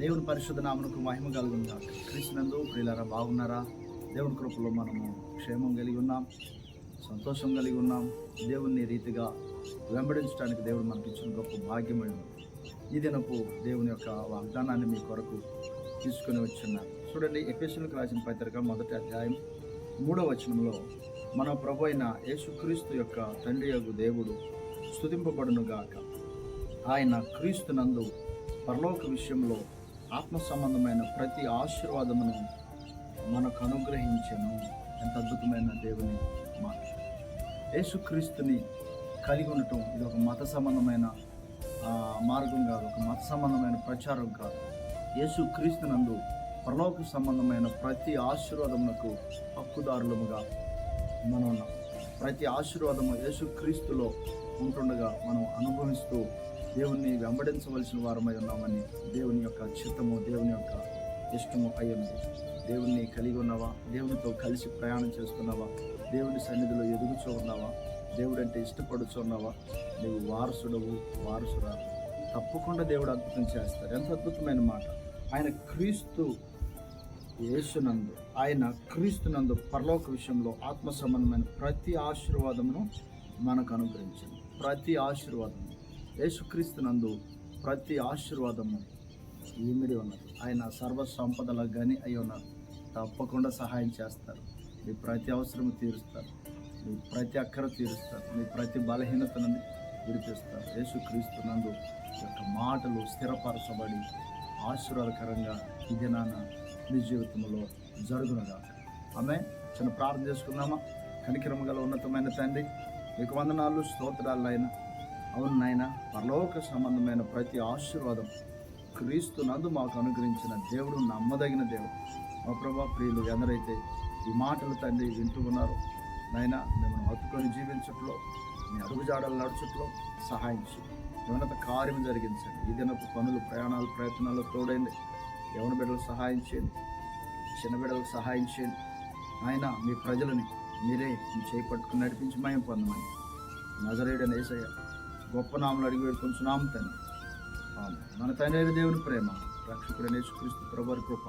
దేవుని పరిశుద్ధ నామనకు మహిమ కలుగుందా క్రీస్తునందు ప్రియులారా బాగున్నారా? దేవుని కృపలో మనము క్షేమం కలిగి ఉన్నాం సంతోషం కలిగి ఉన్నాం. దేవుని రీతిగా వెంబడించడానికి దేవుడు మనకి ఇచ్చిన గొప్ప భాగ్యమై ఈ దినపు దేవుని యొక్క వాగ్దానాన్ని మీ కొరకు తీసుకొని వచ్చిన్నారు చూడండి ఎపిసోడ్కి రాసిన పత్రిక మొదటి అధ్యాయం మూడవ వచనంలో మన ప్రభు అయిన యేసుక్రీస్తు యొక్క తండ్రి యొక్క దేవుడు స్థుతింపబడునుగాక ఆయన ఆయన క్రీస్తునందు పరలోక విషయంలో ఆత్మ సంబంధమైన ప్రతి ఆశీర్వాదమును మనకు అనుగ్రహించను. ఎంత అద్భుతమైన దేవుని మాట. యేసుక్రీస్తుని కలిగి ఉండటం ఇది ఒక మత సంబంధమైన మార్గం కాదు ఒక మత సంబంధమైన ప్రచారం కాదు. యేసు పరలోక సంబంధమైన ప్రతి ఆశీర్వాదమునకు హక్కుదారులముగా మనం ఉన్నాం ప్రతి ఆశీర్వాదము యేసుక్రీస్తులో ఉంటుండగా మనం అనుభవిస్తూ దేవుణ్ణి వెంబడించవలసిన వారమై ఉన్నామని దేవుని యొక్క చిత్తము దేవుని యొక్క ఇష్టము అయ్యింది దేవుణ్ణి కలిగి ఉన్నావా? దేవునితో కలిసి ప్రయాణం చేస్తున్నావా? దేవుని సన్నిధిలో ఎదుగుచూ ఉన్నావా? దేవుడు అంటే ఇష్టపడుచు ఉన్నావా? నీవు వారసుడవు వారసురా తప్పకుండా దేవుడు అద్భుతం చేస్తారు ఎంత అద్భుతమైన మాట. ఆయన క్రీస్తు యేసునందు ఆయన క్రీస్తునందు పరలోక విషయంలో ఆత్మ సంబంధమైన ప్రతి ఆశీర్వాదమును మనకు అనుగ్రహించింది. ప్రతి ఆశీర్వాదము యేసుక్రీస్తునందు ప్రతి ఆశీర్వాదము ఈమిడి ఉన్నది? ఆయన సర్వ సంపదల గని అయి ఉన్నారు. తప్పకుండా సహాయం చేస్తారు. మీ ప్రతి అవసరము తీరుస్తారు. మీ ప్రతి అక్కర తీరుస్తారు. మీ ప్రతి బలహీనతను విడిపిస్తారు. యేసుక్రీస్తునందు యొక్క మాటలు స్థిరపరచబడి ఆశీర్వాదకరంగా ఇది నాన్న మీ జీవితంలో జరుగునుగా. ఆమె చిన్న ప్రార్థన చేసుకుందామా? కనికిరమ గల ఉన్నతమైన తండ్రి మీకు వందనాలు స్తోత్రాలు అయినా అవును నాయన పరలోక సంబంధమైన ప్రతి ఆశీర్వాదం క్రీస్తు నందు మాకు అనుగ్రహించిన దేవుడు నమ్మదగిన దేవుడు. మా ప్రభా ప్రియులు ఎందరైతే ఈ మాటలు తండ్రి వింటూ ఉన్నారో నాయన మిమ్మల్ని హత్తుకొని జీవించట్లో మీ అడుగుజాడలు నడుచుట్లో సహాయం ఉన్నత కార్యం జరిగించండి. ఈ దినపు పనులు ప్రయాణాలు ప్రయత్నాలు తోడండి యవన బిడ్డలకు సహాయం చేయండి? చిన్న బిడ్డలకు సహాయం చేయండి. ఆయన మీ ప్రజలని మీరే మీ చేయి పట్టుకుని నడిపించి మయం పొందమని. నజరేడనేసయ్య గొప్ప నామలు అడిగి వేడుకొంచున్నాం తండ్రి. మన తండ్రి అయిన దేవుని ప్రేమ రక్షకుడు యేసుక్రీస్తు ప్రభు కృప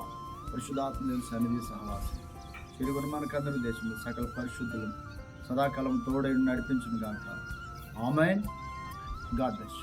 పరిశుధాత్మ దేవుని సన్నిధి సహవాసం చిరుగురు మనకందరి దేశంలో సకల పరిశుద్ధులు సదాకాలం తోడై నడిపించును గాక ఆమె గాడ్ బ్లెస్